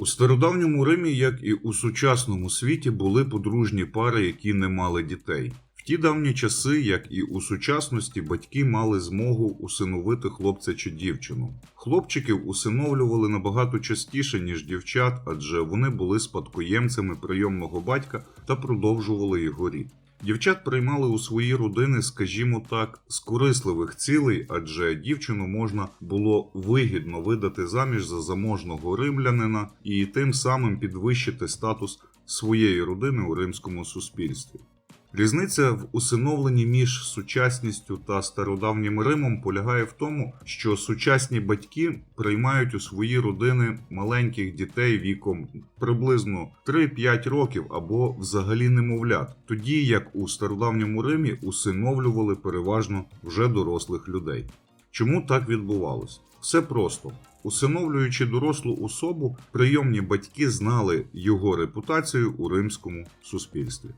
У стародавньому Римі, як і у сучасному світі, були подружні пари, які не мали дітей. В ті давні часи, як і у сучасності, батьки мали змогу усиновити хлопця чи дівчину. Хлопчиків усиновлювали набагато частіше, ніж дівчат, адже вони були спадкоємцями прийомного батька та продовжували його рід. Дівчат приймали у свої родини, скажімо так, з корисливих цілей, адже дівчину можна було вигідно видати заміж за заможного римлянина і тим самим підвищити статус своєї родини у римському суспільстві. Різниця в усиновленні між сучасністю та стародавнім Римом полягає в тому, що сучасні батьки приймають у свої родини маленьких дітей віком приблизно 3-5 років або взагалі немовлят, тоді як у стародавньому Римі усиновлювали переважно вже дорослих людей. Чому так відбувалось? Все просто. Усиновлюючи дорослу особу, прийомні батьки знали його репутацію у римському суспільстві.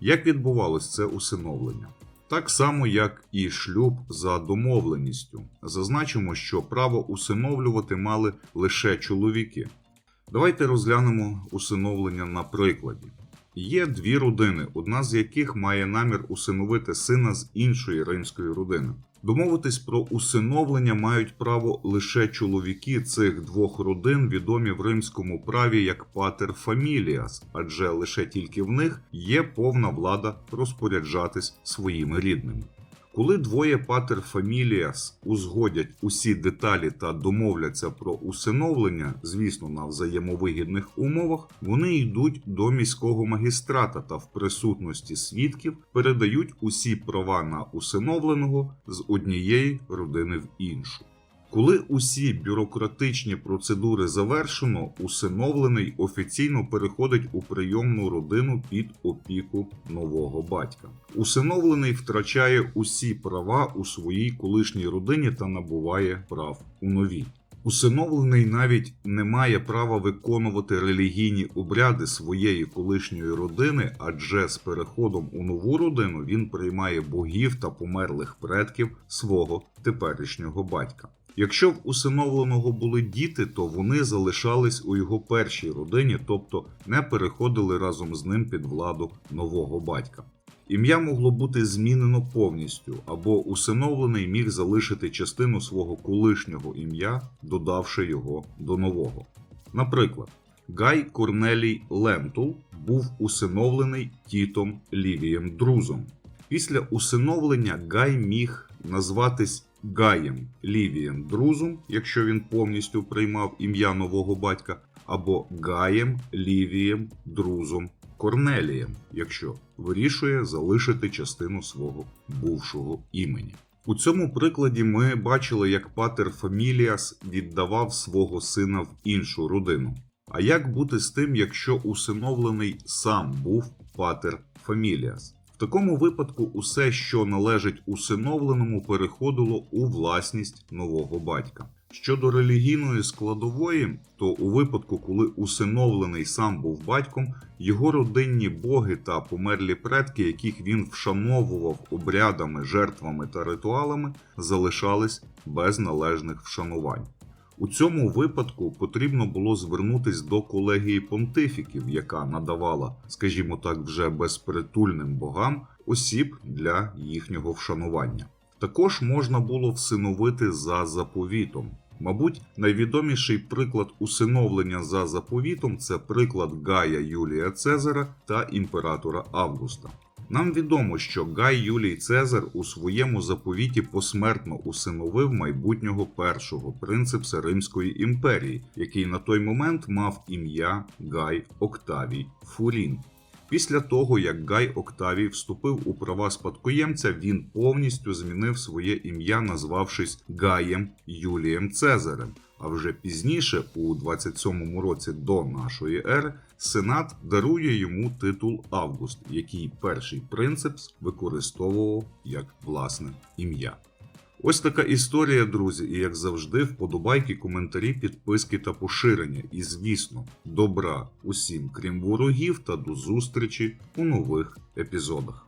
Як відбувалось це усиновлення? Так само, як і шлюб за домовленістю. Зазначимо, що право усиновлювати мали лише чоловіки. Давайте розглянемо усиновлення на прикладі. Є дві родини, одна з яких має намір усиновити сина з іншої римської родини. Домовитись про усиновлення мають право лише чоловіки цих двох родин, відомі в римському праві як патер фаміліас, адже лише тільки в них є повна влада розпоряджатись своїми рідними. Коли двоє патер фаміліас узгодять усі деталі та домовляться про усиновлення, звісно, на взаємовигідних умовах, вони йдуть до міського магістрата та в присутності свідків передають усі права на усиновленого з однієї родини в іншу. Коли усі бюрократичні процедури завершено, усиновлений офіційно переходить у прийомну родину під опіку нового батька. Усиновлений втрачає усі права у своїй колишній родині та набуває прав у новій. Усиновлений навіть не має права виконувати релігійні обряди своєї колишньої родини, адже з переходом у нову родину він приймає богів та померлих предків свого теперішнього батька. Якщо в усиновленого були діти, то вони залишались у його першій родині, тобто не переходили разом з ним під владу нового батька. Ім'я могло бути змінено повністю, або усиновлений міг залишити частину свого колишнього ім'я, додавши його до нового. Наприклад, Гай Корнелій Лемтул був усиновлений Тітом Лівієм Друзом. Після усиновлення Гай міг назватись Гаєм Лівієм Друзом, якщо він повністю приймав ім'я нового батька, або Гаєм Лівієм Друзом Корнелієм, якщо вирішує залишити частину свого бувшого імені. У цьому прикладі ми бачили, як патер Фаміліас віддавав свого сина в іншу родину. А як бути з тим, якщо усиновлений сам був патер Фаміліас? В такому випадку усе, що належить усиновленому, переходило у власність нового батька. Щодо релігійної складової, то у випадку, коли усиновлений сам був батьком, його родинні боги та померлі предки, яких він вшановував обрядами, жертвами та ритуалами, залишались без належних вшанувань. У цьому випадку потрібно було звернутись до колегії понтифіків, яка надавала, скажімо так, вже безпритульним богам осіб для їхнього вшанування. Також можна було всиновити за заповітом. Мабуть, найвідоміший приклад усиновлення за заповітом це приклад Гая Юлія Цезара та імператора Августа. Нам відомо, що Гай Юлій Цезар у своєму заповіті посмертно усиновив майбутнього першого принципса Римської імперії, який на той момент мав ім'я Гай Октавій Фурін. Після того, як Гай Октавій вступив у права спадкоємця, він повністю змінив своє ім'я, назвавшись Гаєм Юлієм Цезарем. А вже пізніше, у 27 році до нашої ери, Сенат дарує йому титул Август, який перший принципс використовував як власне ім'я. Ось така історія, друзі, і як завжди, вподобайки, коментарі, підписки та поширення. І звісно, добра усім, крім ворогів, та до зустрічі у нових епізодах.